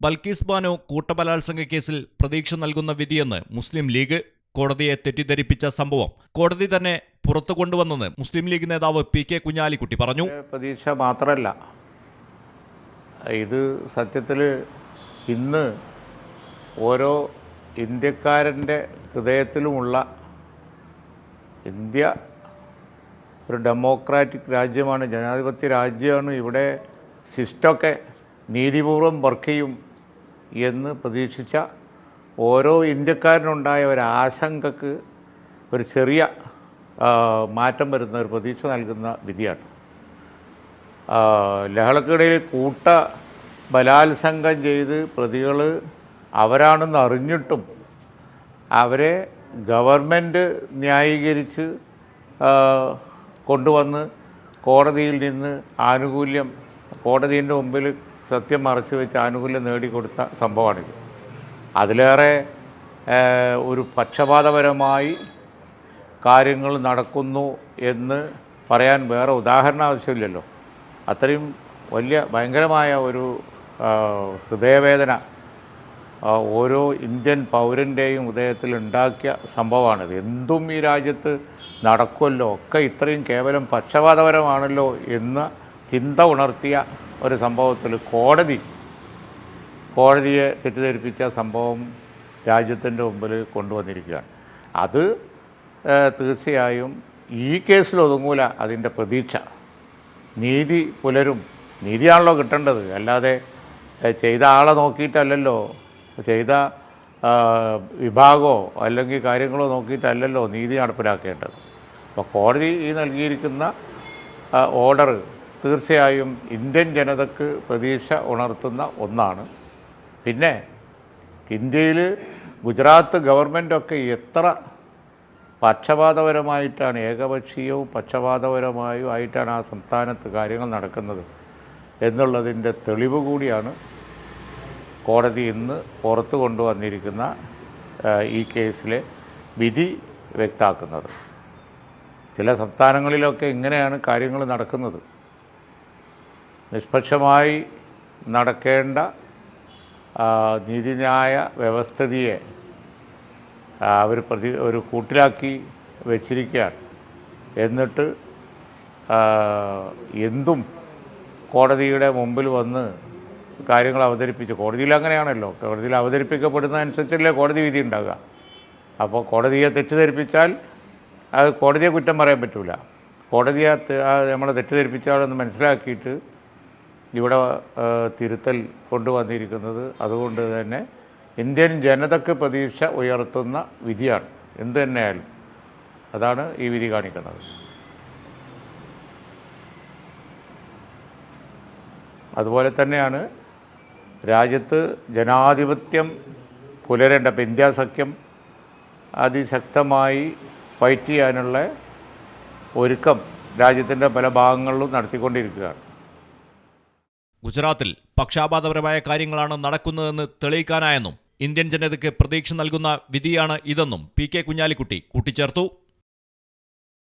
ബൽക്കീസ് ബാനോ കൂട്ടബലാത്സംഗ കേസിൽ പ്രതീക്ഷ നൽകുന്ന വിധിയെന്ന് മുസ്ലിം ലീഗ് കോടതിയെ തെറ്റിദ്ധരിപ്പിച്ച സംഭവം. കോടതി തന്നെ പുറത്തു കൊണ്ടുവന്നെന്ന് മുസ്ലിം ലീഗ് നേതാവ് പി കെ കുഞ്ഞാലിക്കുട്ടി പറഞ്ഞു. പ്രതീക്ഷ മാത്രമല്ല. ഇത് സത്യത്തിൽ ഇന്ന് ഓരോ ഇന്ത്യക്കാരന്റെ ഹൃദയത്തിലുമുള്ള ഇന്ത്യ ഒരു ഡെമോക്രാറ്റിക് രാജ്യമാണ് ജനാധിപത്യ രാജ്യമാണ്. ഇവിടെ സിസ്റ്റമൊക്കെ നീതിപൂർവം വർക്ക് ചെയ്യും. എന്ന് പ്രതീക്ഷിച്ച ഓരോ ഇന്ത്യക്കാരനുണ്ടായ ഒരു ആശങ്കക്ക് ഒരു ചെറിയ മാറ്റം വരുന്ന ഒരു പ്രതീക്ഷ നൽകുന്ന വിധിയാണ്. ലഹളക്കിടയിൽ കൂട്ട ബലാത്സംഗം ചെയ്ത് പ്രതികൾ അവരാണെന്ന് അറിഞ്ഞിട്ടും അവരെ ഗവൺമെന്റ് ന്യായീകരിച്ച് കൊണ്ടുവന്ന് കോടതിയിൽ നിന്ന് ആനുകൂല്യം കോടതിന്റെ മുമ്പിൽ സത്യം മറച്ചു വെച്ച് ആനുകൂല്യം നേടിക്കൊടുത്ത സംഭവമാണിത്. അതിലേറെ ഒരു പക്ഷപാതപരമായി കാര്യങ്ങൾ നടക്കുന്നു എന്ന് പറയാൻ വേറെ ഉദാഹരണം ആവശ്യമില്ലല്ലോ. അത്രയും വലിയ ഭയങ്കരമായ ഒരു ഹൃദയവേദന ഓരോ ഇന്ത്യൻ പൗരന്റെയും ഹൃദയത്തിൽ ഉണ്ടാക്കിയ സംഭവമാണിത്. എന്തും ഈ രാജ്യത്ത് നടക്കുമല്ലോ. ഒക്കെ ഇത്രയും കേവലം പക്ഷപാതപരമാണല്ലോ എന്ന ചിന്ത ഉണർത്തിയ ഒരു സംഭവത്തിൽ കോടതി കോടതിയെ തെറ്റിദ്ധരിപ്പിച്ച സംഭവം രാജ്യത്തിന്റെ മുമ്പിൽ കൊണ്ടുവന്നിരിക്കുകയാണ്. അത് തീർച്ചയായും ഈ കേസിൽ ഒതുങ്ങൂല അതിന്റെ പ്രതീക്ഷ. നീതി പുലരും. നീതിയാണല്ലോ കിട്ടേണ്ടത്. അല്ലാതെ ചെയ്ത ആളെ നോക്കിയിട്ടല്ലല്ലോ ചെയ്ത വിഭാഗമോ അല്ലെങ്കിൽ കാര്യങ്ങളോ നോക്കിയിട്ടല്ലല്ലോ നീതി നടപ്പിലാക്കേണ്ടത്. അപ്പോൾ കോടതി ഈ നൽകിയിരിക്കുന്ന ഓർഡർ തീർച്ചയായും ഇന്ത്യൻ ജനതയ്ക്ക് പ്രതീക്ഷ ഉണർത്തുന്ന ഒന്നാണ്. പിന്നെ ഇന്ത്യയിൽ ഗുജറാത്ത് ഗവൺമെന്റൊക്കെ എത്ര പക്ഷപാതപരമായിട്ടാണ് ഏകപക്ഷീയവും പക്ഷപാതപരമായും ആയിട്ടാണ് ആ സംസ്ഥാനത്ത് കാര്യങ്ങൾ നടക്കുന്നത് എന്നുള്ളതിന്റെ തെളിവ് കൂടിയാണ് കോടതി ഇന്ന് പുറത്തു കൊണ്ടുവന്നിരിക്കുന്ന ഈ കേസിലെ വിധി വ്യക്താക്കുന്നത്. ചില സംസ്ഥാനങ്ങളിലൊക്കെ ഇങ്ങനെയാണ് കാര്യങ്ങൾ നടക്കുന്നത്. നിഷ്പക്ഷമായി നടക്കേണ്ട നീതിന്യായ വ്യവസ്ഥിതിയെ അവർ പ്രതി ഒരു കൂട്ടിലാക്കി വെച്ചിരിക്കുകയാണ്. എന്നിട്ട് എന്തും കോടതിയുടെ മുമ്പിൽ വന്ന് കാര്യങ്ങൾ അവതരിപ്പിച്ച് കോടതിയിൽ അങ്ങനെയാണല്ലോ കോടതിയിൽ അവതരിപ്പിക്കപ്പെടുന്നതനുസരിച്ചല്ലേ കോടതി വിധി ഉണ്ടാകുക അപ്പോൾ കോടതിയെ തെറ്റിദ്ധരിപ്പിച്ചാൽ അത് കോടതിയെ കുറ്റം പറയാൻ പറ്റില്ല കോടതിയെ നമ്മളെ തെറ്റിദ്ധരിപ്പിച്ചാളെന്ന് മനസ്സിലാക്കിയിട്ട് ഇവിടെ തിരുത്തൽ കൊണ്ടുവന്നിരിക്കുന്നത് അതുകൊണ്ട് തന്നെ ഇന്ത്യൻ ജനതയ്ക്ക് പ്രതീക്ഷ ഉയർത്തുന്ന വിധിയാണ്. എന്ത് തന്നെയായാലും അതാണ് ഈ വിധി കാണിക്കുന്നത്. അതുപോലെ തന്നെയാണ് രാജ്യത്ത് ജനാധിപത്യം പുലരേണ്ട ഇപ്പം ഇന്ത്യ സഖ്യം അതിശക്തമായി ഫൈറ്റ് ചെയ്യാനുള്ള ഒരുക്കം രാജ്യത്തിന്റെ പല ഭാഗങ്ങളിലും നടത്തിക്കൊണ്ടിരിക്കുകയാണ്. ഗുജറാത്തിൽ പക്ഷാപാതപരമായ കാര്യങ്ങളാണ് നടക്കുന്നതെന്ന് തെളിയിക്കാനായെന്നും ഇന്ത്യൻ ജനതയ്ക്ക് പ്രതീക്ഷ നൽകുന്ന വിധിയാണ് ഇതെന്നും പി കെ കുഞ്ഞാലിക്കുട്ടി കൂട്ടിച്ചേർത്തു.